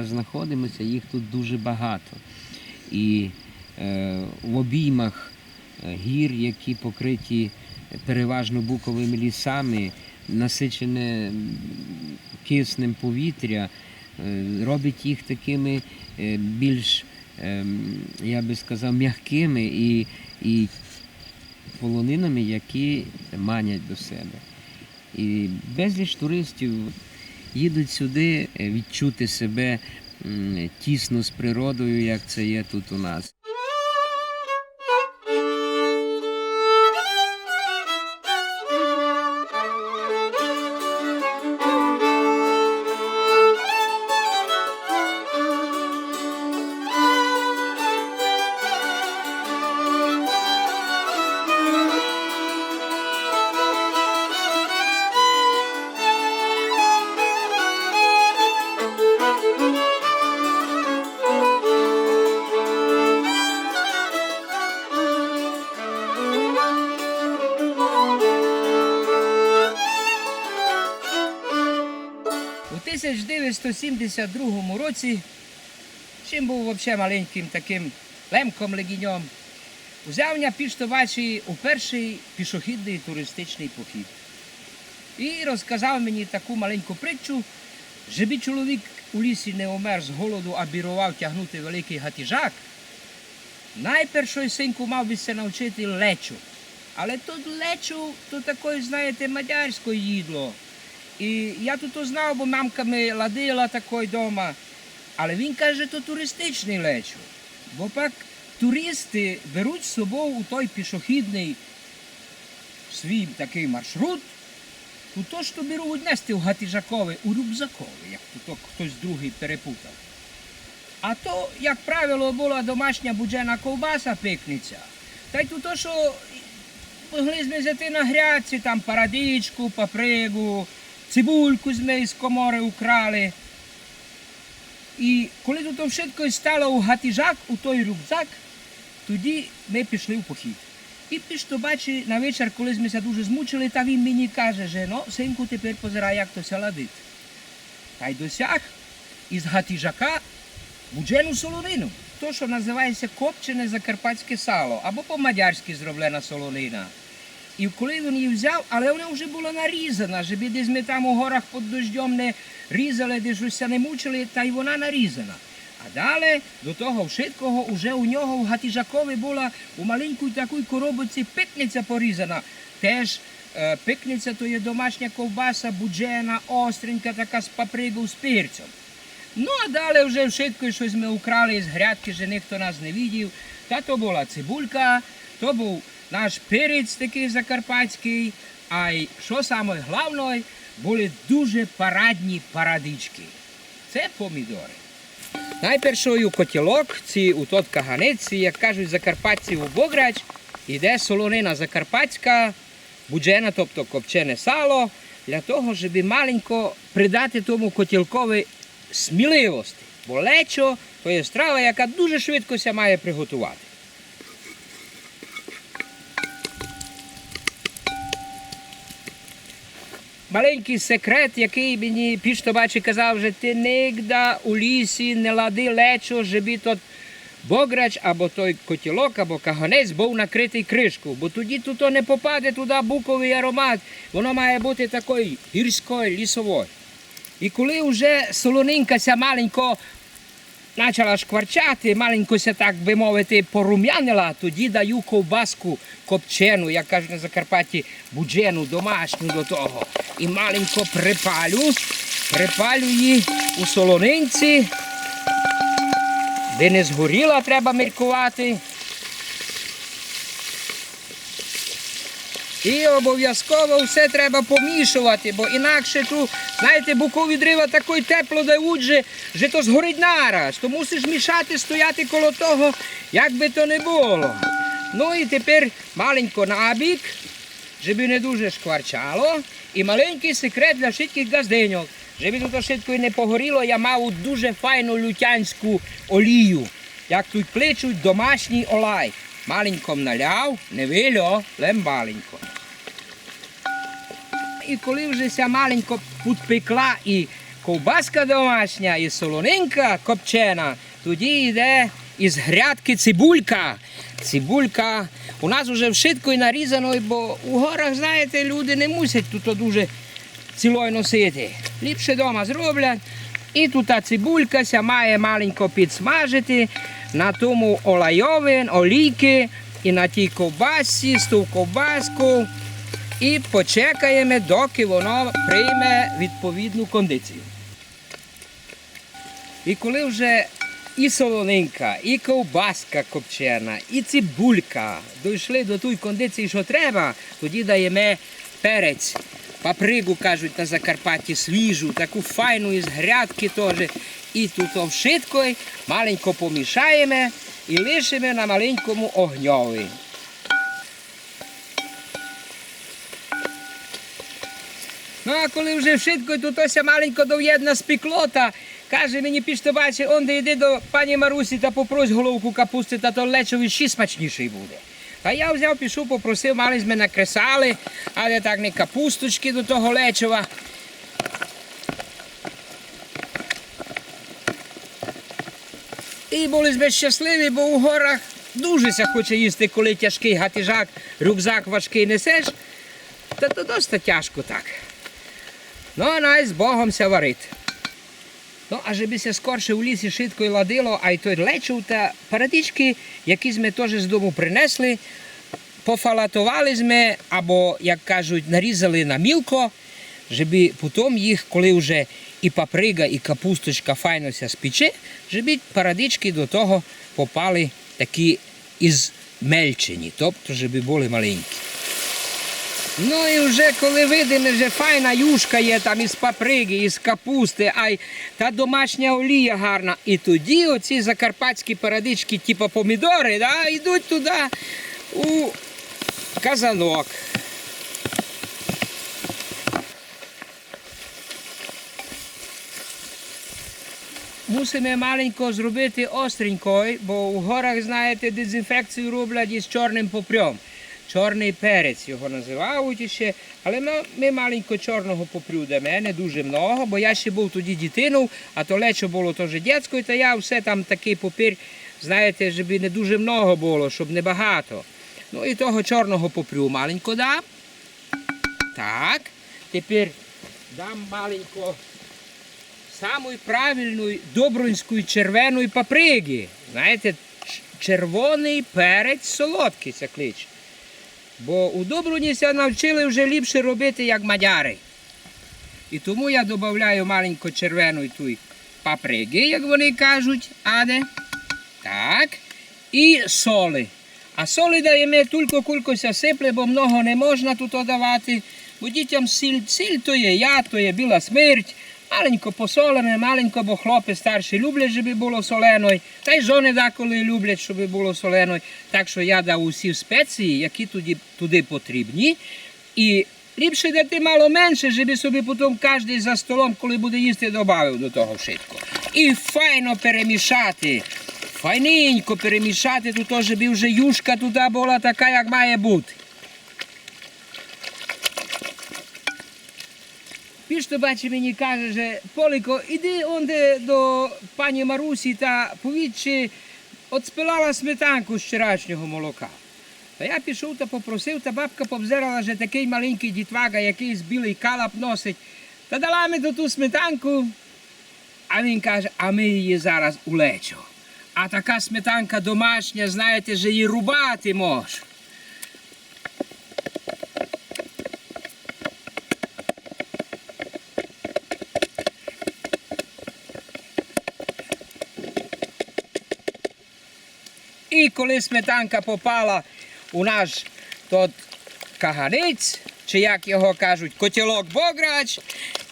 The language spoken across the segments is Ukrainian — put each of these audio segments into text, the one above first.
зараз знаходимося, їх тут дуже багато. І е, в обіймах е, гір, які покриті переважно буковими лісами, насичене киснем повітря, е, робить їх такими е, більш, ем, я би сказав, м'якими і, і полонинами, які манять до себе. І безліч туристів їдуть сюди е, відчути себе тісно з природою, як це є тут у нас. 1972 році, чим був взагалі маленьким таким лемком легіньом, взяв я піштовачі у перший пішохідний туристичний похід. І розказав мені таку маленьку притчу, щоб чоловік у лісі не умер з голоду, а бірував тягнути великий гатіжак. Найперший синку мав би се навчити лечу. Але тут лечу, то такої, знаєте, мадярське їдло. І я тут знав, бо мамка ми ладила такой дома. Але він каже, то туристичний лечо. Бо пак туристи беруть з собою у той пішохідний свій такий маршрут, у то, що беруть нести в гатіжакове, у рюкзакове, як тут хтось другий перепутав. А то, як правило, була домашня буджена ковбаса пекниця. Та й тут то, що могли взяти на грядці, там парадичку, папригу, цибульку з ми з комори украли. І коли тут все стало у гатіжак, у той рюкзак, тоді ми пішли в похід. І пішто бачи на вечір, коли ми се дуже змучили, та він мені каже, що ну, синку, тепер позирай, як то ладить. Та й досяг із гатіжака буджену солонину. То, що називається копчене закарпатське сало, або по-мадярськи зроблена солонина. І коли він її взяв, але вона вже була нарізана, щоб десь ми там у горах під дождем не різали, де щось не мучили, та й вона нарізана. А далі до того вшиткого вже у нього в гатіжакові була у маленькій такій коробці пикниця порізана. Теж е, пикниця то є домашня ковбаса, буджена, остренька, така з папригою, з перцем. Ну а далі вже вшитко щось ми украли з грядки, що ніхто нас не видів. Та то була цибулька, то був наш перець такий закарпатський. А й що саме головне, були дуже парадні парадички. Це помідори. Найпершою котілок, ці у тот каганець, як кажуть закарпатці у Бограч, іде солонина закарпатська, буджена, тобто копчене сало, для того, щоб маленько придати тому котілкові сміливості. Бо лечо то є страва, яка дуже швидко має приготувати. Маленький секрет, який мені піштобачі казав, що ти нігда у лісі не лади лечо, щоб тот бограч або той котілок, або каганець був накритий кришкою, бо тоді тут не попаде туди буковий аромат. Воно має бути такою гірською, лісовою. І коли вже солонинка ця маленько почала шкварчати, маленько ся, так би мовити, порум'янила, тоді даю ковбаску копчену, як кажуть на Закарпатті, буджену, домашню до того. І маленько припалю, припалю її у солонинці. Де не згоріла, треба міркувати. І обов'язково все треба помішувати, бо інакше тут, знаєте, букові дрова такої тепло дають, що, то згорить нараз. То мусиш мішати, стояти коло того, як би то не було. Ну і тепер маленько набік, щоб не дуже шкварчало. І маленький секрет для швидких газденьок. Щоб тут швидко не погоріло, я мав дуже файну лютянську олію. Як тут кличуть домашній олай. Маленьком наляв, не вильо, лем маленько. І коли вже ся маленько підпекла і ковбаска домашня, і солонинка копчена. Тоді йде із грядки цибулька. Цибулька у нас вже вшитко і нарізано, бо у горах, знаєте, люди не мусять тут дуже цілою носити. Ліпше вдома зроблять. І тут та цибулька ся має маленько підсмажити на тому олайовин, олійки і на тій ковбасі, з ту ковбаску. І почекаємо, доки воно прийме відповідну кондицію. І коли вже і солонинка, і ковбаска копчена, і цибулька дійшли до тої кондиції, що треба, тоді даємо перець. Папригу кажуть на Закарпатті свіжу, таку файну із грядки теж. І тут овшиткою маленько помішаємо і лишимо на маленькому огньові. Ну, а коли вже вшитко, то тося маленько дов'єдна спіклота, каже мені піштобаче, он де йди до пані Марусі та попрось головку капусти, та то лечові ще смачніший буде. Та я взяв, пішов, попросив, мали ми накресали, але так не капусточки до того лечова. І були ми щасливі, бо у горах дуже ся хоче їсти, коли тяжкий гатижак, рюкзак важкий несеш. Та то досить тяжко так. Ну, а най з Богом ся варить. Ну, а жебися скорше у лісі швидко й ладило, а й той лечив та парадички, які ми теж з дому принесли, пофалатували ми, або, як кажуть, нарізали на мілко, щоб потім їх, коли вже і паприга, і капусточка файно ся спіче, щоб парадички до того попали такі ізмельчені, тобто, щоб були маленькі. Ну і вже коли видимо, вже файна юшка є там із паприги, із капусти, а й та домашня олія гарна. І тоді оці закарпатські парадички, типу помідори, да, йдуть туди у казанок. Мусимо маленько зробити остренькою, бо у горах, знаєте, дезінфекцію роблять із чорним попрьом. Чорний перець його називають ще, але ми, ми маленько чорного попрю дамо, не дуже много, бо я ще був тоді дитиною, а то лечо було теж дітською, то я все там такий попір, знаєте, щоб не дуже много було, щоб не багато. Ну і того чорного попрю маленько дам. Так, тепер дам маленько самої правильної добрунської червоної паприги. Знаєте, червоний перець солодкий це клич. Бо у Добруні ся навчили вже ліпше робити, як мадяри. І тому я додаю маленько червоної туй паприги, як вони кажуть, аде. Так. І соли. А соли даємо тільки кулькося сипле, бо много не можна тут давати. Бо дітям сіль, сіль то є яд, то є біла смерть. Маленько посолимо, маленько, бо хлопці старші люблять, щоб було солено. Та й жони деколи люблять, щоб було солено. Так що я дав усі спеції, які туди, туди потрібні. І ліпше дати мало менше, щоб собі потім кожен за столом, коли буде їсти, додав до того вшитку. І файно перемішати. Файненько перемішати, тут, щоб вже юшка туди була така, як має бути. Пішто бачить мені каже, що Полико, іди онде до пані Марусі та повідь, чи отспилала сметанку з вчорашнього молока. Та я пішов та попросив, та бабка повзирала, що такий маленький дітвага, якийсь білий калап носить. Та дала мені ту сметанку. А він каже, а ми її зараз улечо. А така сметанка домашня, знаєте, що її рубати мож. І коли сметанка попала у наш тот каганець, чи як його кажуть, котілок бограч,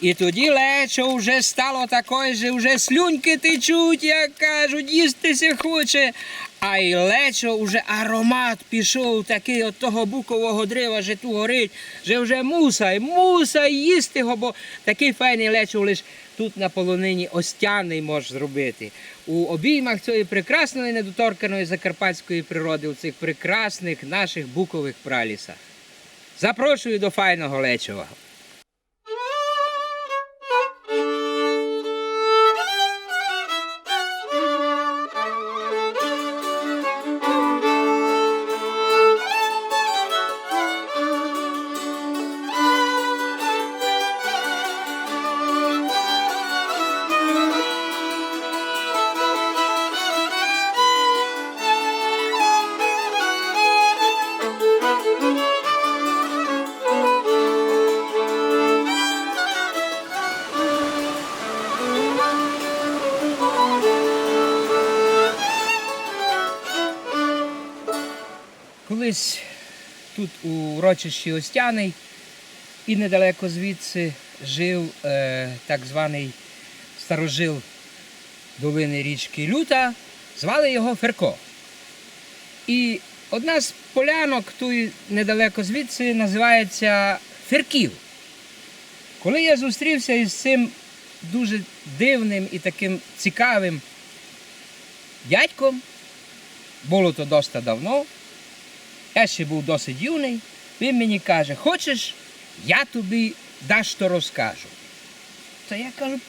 і тоді лечо вже стало такое, що вже слюньки течуть, як кажуть, їстися хоче. А й лечо вже аромат пішов такий от того букового дерева, що ту горить, що вже мусай, мусай їсти його, бо такий файний лечо лише тут на полонині остяний можеш зробити. У обіймах цієї прекрасної недоторканої закарпатської природи, у цих прекрасних наших букових пралісах. Запрошую до файного лечового. Колись тут у урочищі Остяний і недалеко звідси жив е, так званий старожил долини річки Люта, звали його Ферко. І одна з полянок тут недалеко звідси називається Ферків. Коли я зустрівся із цим дуже дивним і таким цікавим дядьком, було то доста давно, я ще був досить юний, він мені каже, хочеш, я тобі дещо розкажу. Та я кажу,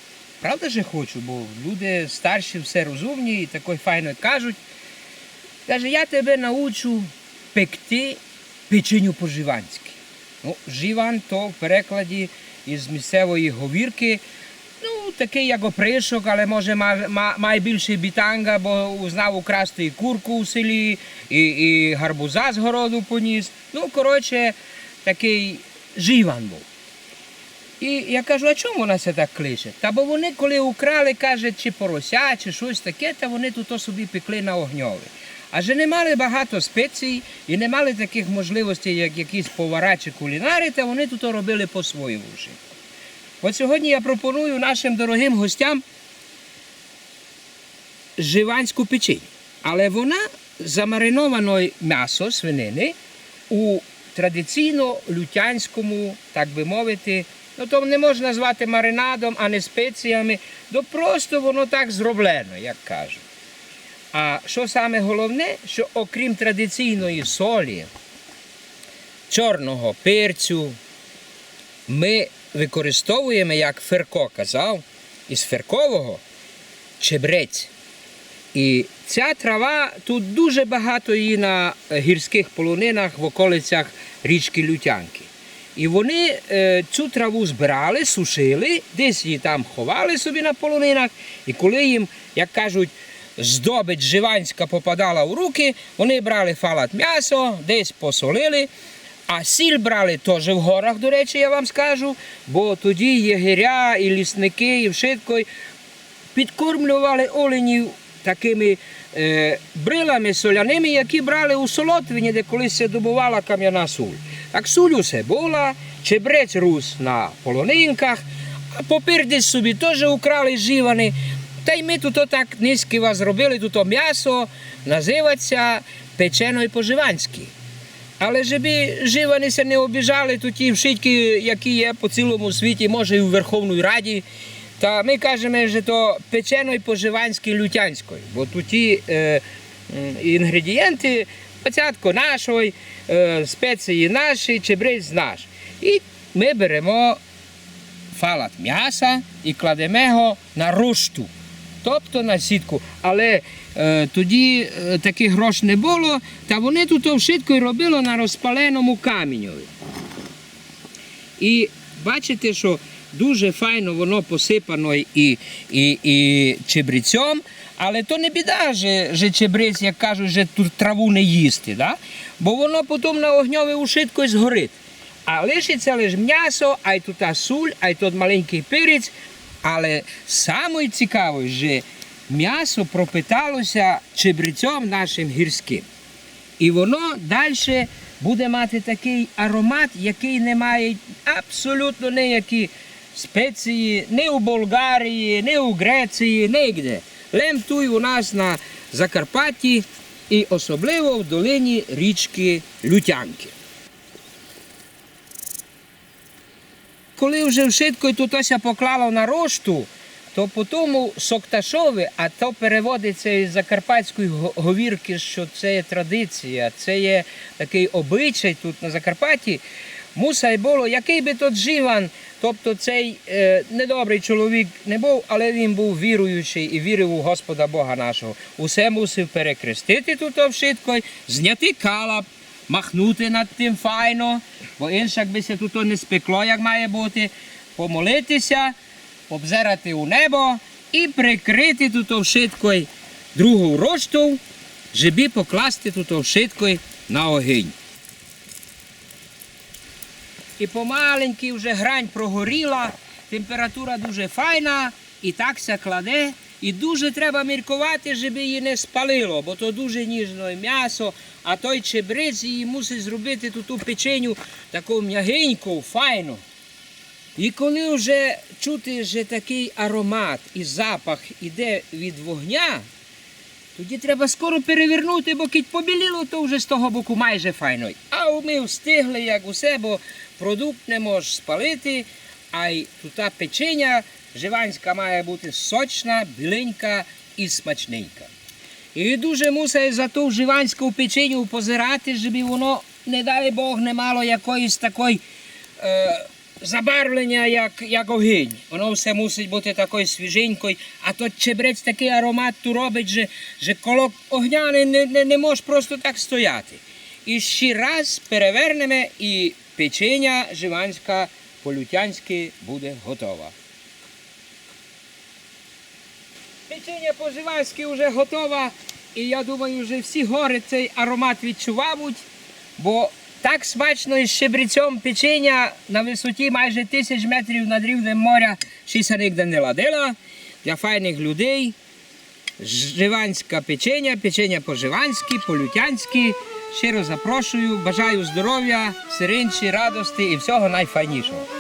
правда же хочу, бо люди старші, все розумні і такої файно кажуть. Каже, я тебе научу пекти печеню по-живанськи. Ну, живан то в перекладі із місцевої говірки. Такий як опришок, але може ма- ма- має більше бітанга, бо знав украсти і курку у селі, і, і гарбуза з городу поніс. Ну, коротше, такий живан був. І я кажу, а чому вона це так кличе? Та бо вони, коли украли, каже, чи порося, чи щось таке, та вони тут собі пекли на огньові. Адже не мали багато спецій і не мали таких можливостей, як якісь повара чи кулінари, та вони тут робили по-своєму. вже. От сьогодні я пропоную нашим дорогим гостям живанську печінь. Але вона замариновано м'ясо свинини у традиційно лютянському, так би мовити, ну то не можна назвати маринадом, а не спеціями, то просто воно так зроблено, як кажуть. А що саме головне, що окрім традиційної солі, чорного перцю, ми використовуємо, як Ферко казав, із феркового чебрець. І ця трава тут дуже багато її на гірських полонинах в околицях річки Лютянки. І вони е, цю траву збирали, сушили, десь її там ховали собі на полонинах. І коли їм, як кажуть, здобич живанська попадала в руки, вони брали фалат м'ясо, десь посолили. А сіль брали теж в горах, до речі, я вам скажу, бо тоді єгеря і лісники, і вшитко підкормлювали оленів такими е, брилами соляними, які брали у Солотвині, де колись добувала кам'яна суль. Так суль усе була, чебрець рус на полонинках, а десь собі теж украли живани. Та й ми тут так низьки вас зробили, тут м'ясо називається печено по-живанськи. Але щоб живанися не обіжали, то ті вшитки, які є по цілому світі, може і в Верховній Раді. Та ми кажемо, що то печено і по-живанськи лютянською, бо тут ті е, інгредієнти, пацятко нашої, е, спеції наші, чебрець наш. І ми беремо фалат м'яса і кладемо його на рушту, тобто на сітку. Але тоді е, таких грош не було, та вони тут вшитко й робили на розпаленому каміньові. І бачите, що дуже файно воно посипано і, і, і чебрецем, але то не біда, що, чебрець, як кажуть, що тут траву не їсти, да? бо воно потім на огньові ушитко згорить. А лишиться лише м'ясо, а й тут суль, а й тут маленький перець. Але саме цікаве, що м'ясо пропиталося чебрецем нашим гірським. І воно далі буде мати такий аромат, який не має абсолютно ніякі спеції ні у Болгарії, ні у Греції, нігде. Лем тут у нас на Закарпатті і особливо в долині річки Лютянки. Коли вже вшитко тут ося поклало на рошту, то по тому сокташове, а то переводиться із закарпатської говірки, що це є традиція, це є такий обичай тут на Закарпатті. Мусай було, який би тут живан, тобто цей е, недобрий чоловік не був, але він був віруючий і вірив у Господа Бога нашого. Усе мусив перекрестити тут вшитко, зняти калап, махнути над тим файно, бо інше би се тут не спекло, як має бути, помолитися, обзирати у небо і прикрити тут вшиткою другу рошту, щоб покласти тут вшиткою на огінь. І помаленьки вже грань прогоріла, температура дуже файна, і так ся кладе, І дуже треба міркувати, щоб її не спалило, бо то дуже ніжне м'ясо, а той чебрець її мусить зробити ту, ту печеню таку м'ягеньку, файну. І коли вже чути вже такий аромат і запах іде від вогня, тоді треба скоро перевернути, бо кить побіліло, то вже з того боку майже файно. А ми встигли, як усе, бо продукт не можеш спалити, а й тута печеня живанська має бути сочна, біленька і смачненька. І дуже мусить за ту живанську печеню позирати, щоб воно, не дай Бог, не мало якоїсь такої е, забарвлення, як, як огінь. Воно все мусить бути такою свіженькою, а то чебрець такий аромат ту робить, що, що коло огня не, не, не, може просто так стояти. І ще раз перевернемо і печеня живанська по-лютянськи буде готова. Печення по-живанськи вже готова, і я думаю, вже всі гори цей аромат відчувають, бо так смачно із щебрицьом печення на висоті майже тисяч метрів над рівнем моря ще се ніде не ладила для файних людей. Живанська печення, печення по-живанськи, по-лютянськи. Щиро запрошую, бажаю здоров'я, сиринчі, радості і всього найфайнішого.